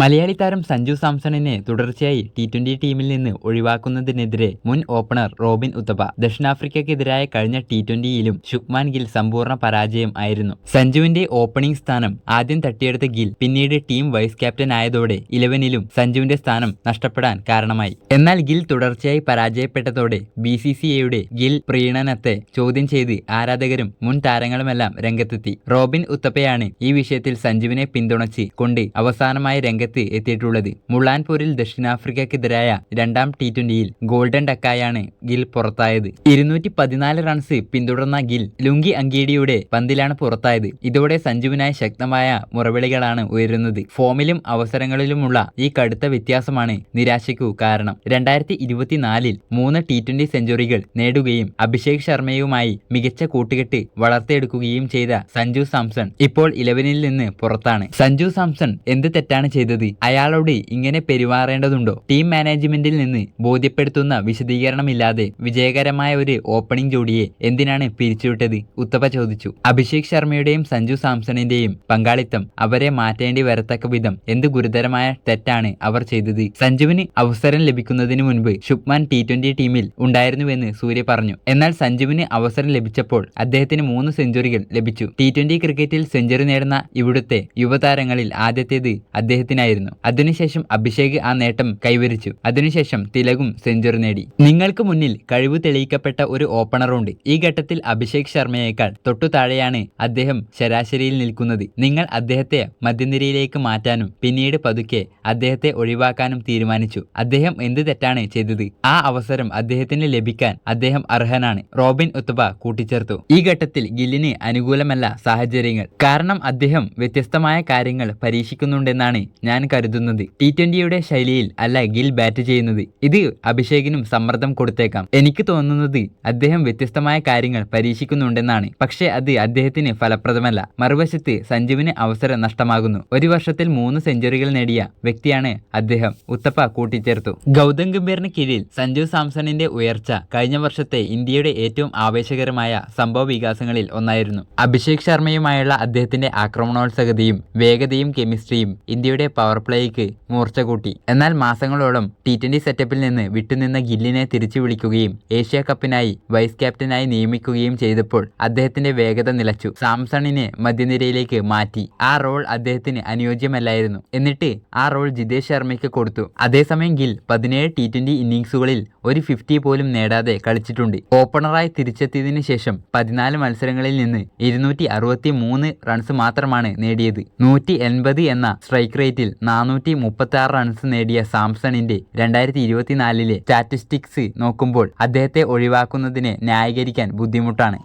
മലയാളി താരം സഞ്ജു സാംസണിനെ തുടർച്ചയായി T twenty ടീമിൽ നിന്ന് ഒഴിവാക്കുന്നതിനെതിരെ മുൻ ഓപ്പണർ റോബിൻ ഉത്തപ്പ ദക്ഷിണാഫ്രിക്കക്കെതിരായ കഴിഞ്ഞ ടി ട്വന്റിയിലും ശുക്മാൻ ഗിൽ സമ്പൂർണ പരാജയം ആയിരുന്നു. സഞ്ജുവിന്റെ ഓപ്പണിംഗ് സ്ഥാനം ആദ്യം തട്ടിയെടുത്ത ഗിൽ പിന്നീട് ടീം വൈസ് ക്യാപ്റ്റൻ ആയതോടെ ഇലവനിലും സഞ്ജുവിന്റെ സ്ഥാനം നഷ്ടപ്പെടാൻ കാരണമായി. എന്നാൽ ഗിൽ തുടർച്ചയായി പരാജയപ്പെട്ടതോടെ ബി സി സി എയുടെ ഗിൽ പ്രീണനത്തെ ചോദ്യം ചെയ്ത് ആരാധകരും മുൻ താരങ്ങളുമെല്ലാം രംഗത്തെത്തി. റോബിൻ ഉത്തപ്പയാണ് ഈ വിഷയത്തിൽ സഞ്ജുവിനെ പിന്തുണച്ച് കൊണ്ട് അവസാനമായി രംഗത്ത് എത്തിയിട്ടുള്ളത്. മുള്ളാൻപൂരിൽ ദക്ഷിണാഫ്രിക്കക്കെതിരായ രണ്ടാം ടി ട്വന്റിയിൽ ഗോൾഡൻ ഡക്കായാണ് ഗിൽ പുറത്തായത്. ഇരുന്നൂറ്റി പതിനാല് റൺസ് പിന്തുടർന്ന ഗിൽ ലുങ്കി അങ്കീഡിയുടെ പന്തിലാണ് പുറത്തായത്. ഇതോടെ സഞ്ജുവിനായി ശക്തമായ മുറവിളികളാണ് ഉയരുന്നത്. ഫോമിലും അവസരങ്ങളിലുമുള്ള ഈ കടുത്ത വ്യത്യാസമാണ് നിരാശയ്ക്കു കാരണം. രണ്ടായിരത്തി ഇരുപത്തിനാലിൽ മൂന്ന് ടി ട്വന്റി സെഞ്ചുറികൾ നേടുകയും അഭിഷേക് ശർമ്മയുമായി മികച്ച കൂട്ടുകെട്ട് വളർത്തിയെടുക്കുകയും ചെയ്ത സഞ്ജു സാംസൺ ഇപ്പോൾ ഇലവനിൽ നിന്ന് പുറത്താണ്. സഞ്ജു സാംസൺ എന്ത് തെറ്റാണ് ചെയ്തത്? അയാളോട് ഇങ്ങനെ പെരുമാറേണ്ടതുണ്ടോ? ടീം മാനേജ്മെന്റിൽ നിന്ന് ബോധ്യപ്പെടുത്തുന്ന വിശദീകരണമില്ലാതെ വിജയകരമായ ഒരു ഓപ്പണിംഗ് ജോഡിയെ എന്തിനാണ് പിരിച്ചുവിട്ടത്? ഉത്തപ്പ ചോദിച്ചു. അഭിഷേക് ശർമ്മയുടെയും സഞ്ജു സാംസണിന്റെയും പങ്കാളിത്തം അവരെ മാറ്റേണ്ടി വരത്തക്ക വിധം എന്ത് ഗുരുതരമായ തെറ്റാണ് അവർ ചെയ്തത്? സഞ്ജുവിന് അവസരം ലഭിക്കുന്നതിന് മുൻപ് ശുഭ്മാൻ ടി ട്വന്റി ടീമിൽ ഉണ്ടായിരുന്നുവെന്ന് സൂര്യ പറഞ്ഞു. എന്നാൽ സഞ്ജുവിന് അവസരം ലഭിച്ചപ്പോൾ അദ്ദേഹത്തിന് മൂന്ന് സെഞ്ചുറികൾ ലഭിച്ചു. ടി ട്വന്റി ക്രിക്കറ്റിൽ സെഞ്ചുറി നേടുന്ന ഇവിടുത്തെ യുവതാരങ്ങളിൽ ആദ്യത്തേത് അദ്ദേഹത്തിനായിരുന്നു അതിനുശേഷം അഭിഷേക് ആ നേട്ടം കൈവരിച്ചു. അതിനുശേഷം തിലകും സെഞ്ചുറി നേടി. നിങ്ങൾക്ക് മുന്നിൽ കഴിവ് തെളിയിക്കപ്പെട്ട ഒരു ഓപ്പണറുണ്ട് ഈ ഘട്ടത്തിൽ അഭിഷേക് ശർമ്മയേക്കാൾ തൊട്ടു താഴെയാണ് അദ്ദേഹം ശരാശരിയിൽ നിൽക്കുന്നത്. നിങ്ങൾ അദ്ദേഹത്തെ മധ്യനിരയിലേക്ക് മാറ്റാനും പിന്നീട് പതുക്കെ അദ്ദേഹത്തെ ഒഴിവാക്കാനും തീരുമാനിച്ചു. അദ്ദേഹം എന്ത് തെറ്റാണ് ചെയ്തത്? ആ അവസരം അദ്ദേഹത്തിന് ലഭിക്കാൻ അദ്ദേഹം അർഹനാണ്. റോബിൻ ഉത്തബ കൂട്ടിച്ചേർത്തു. ഈ ഘട്ടത്തിൽ ഗില്ലിന് അനുകൂലമല്ല സാഹചര്യങ്ങൾ. കാരണം അദ്ദേഹം വ്യത്യസ്തമായ കാര്യങ്ങൾ പരീക്ഷിക്കുന്നുണ്ടെന്നാണ് ഞാൻ കരുതുന്നത്. ടി ട്വന്റിയുടെ ശൈലിയിൽ അല്ല ഗിൽ ബാറ്റ് ചെയ്യുന്നത്. ഇത് അഭിഷേകിനും സമ്മർദ്ദം കൊടുത്തേക്കാം. എനിക്ക് തോന്നുന്നത് അദ്ദേഹം വ്യത്യസ്തമായ കാര്യങ്ങൾ പരീക്ഷിക്കുന്നുണ്ടെന്നാണ്. പക്ഷേ അത് അദ്ദേഹത്തിന് ഫലപ്രദമല്ല. മറുവശത്ത് സഞ്ജുവിന് അവസരം നഷ്ടമാകുന്നു. ഒരു വർഷത്തിൽ മൂന്ന് സെഞ്ചുറികൾ നേടിയ വ്യക്തിയാണ് അദ്ദേഹം. ഉത്തപ്പ കൂട്ടിച്ചേർത്തു. ഗൗതം ഗംഭീറിന് കീഴിൽ സഞ്ജു സാംസണിന്റെ ഉയർച്ച കഴിഞ്ഞ വർഷത്തെ ഇന്ത്യയുടെ ഏറ്റവും ആവേശകരമായ സംഭവ വികാസങ്ങളിൽ ഒന്നായിരുന്നു. അഭിഷേക് ശർമ്മയുമായുള്ള അദ്ദേഹത്തിന്റെ ആക്രമണോത്സുകതയും വേഗതയും കെമിസ്ട്രിയും ഇന്ത്യയുടെ പവർ പ്ലേയ്ക്ക് മൂർച്ച കൂട്ടി. എന്നാൽ മാസങ്ങളോളം ടി ട്വന്റി സെറ്റപ്പിൽ നിന്ന് വിട്ടുനിന്ന ഗില്ലിനെ തിരിച്ചു വിളിക്കുകയും ഏഷ്യ കപ്പിനായി വൈസ് ക്യാപ്റ്റനായി നിയമിക്കുകയും ചെയ്തപ്പോൾ അദ്ദേഹത്തിന്റെ വേഗത നിലച്ചു. സാംസണിനെ മധ്യനിരയിലേക്ക് മാറ്റി. ആ റോൾ അദ്ദേഹത്തിന് അനുയോജ്യമല്ലായിരുന്നു. എന്നിട്ട് ആ റോൾ ജിതേഷ് ശർമ്മയ്ക്ക് കൊടുത്തു. അതേസമയം ഗിൽ പതിനേഴ് ടി ട്വന്റി ഇന്നിംഗ്സുകളിൽ ഒരു ഫിഫ്റ്റി പോലും നേടാതെ കളിച്ചിട്ടുണ്ട്. ഓപ്പണറായി തിരിച്ചെത്തിയതിനു ശേഷം പതിനാല് മത്സരങ്ങളിൽ നിന്ന് ഇരുന്നൂറ്റി അറുപത്തി മൂന്ന് റൺസ് മാത്രമാണ് നേടിയത്. നൂറ്റി എൺപത് എന്ന സ്ട്രൈക്ക് റേറ്റിൽ നാനൂറ്റി മുപ്പത്തി ആറ് റൺസ് നേടിയ സാംസണിന്റെ രണ്ടായിരത്തി ഇരുപത്തിനാലിലെ സ്റ്റാറ്റിസ്റ്റിക്സ് നോക്കുമ്പോൾ അദ്ദേഹത്തെ ഒഴിവാക്കുന്നതിനെ ന്യായീകരിക്കാൻ ബുദ്ധിമുട്ടാണ്.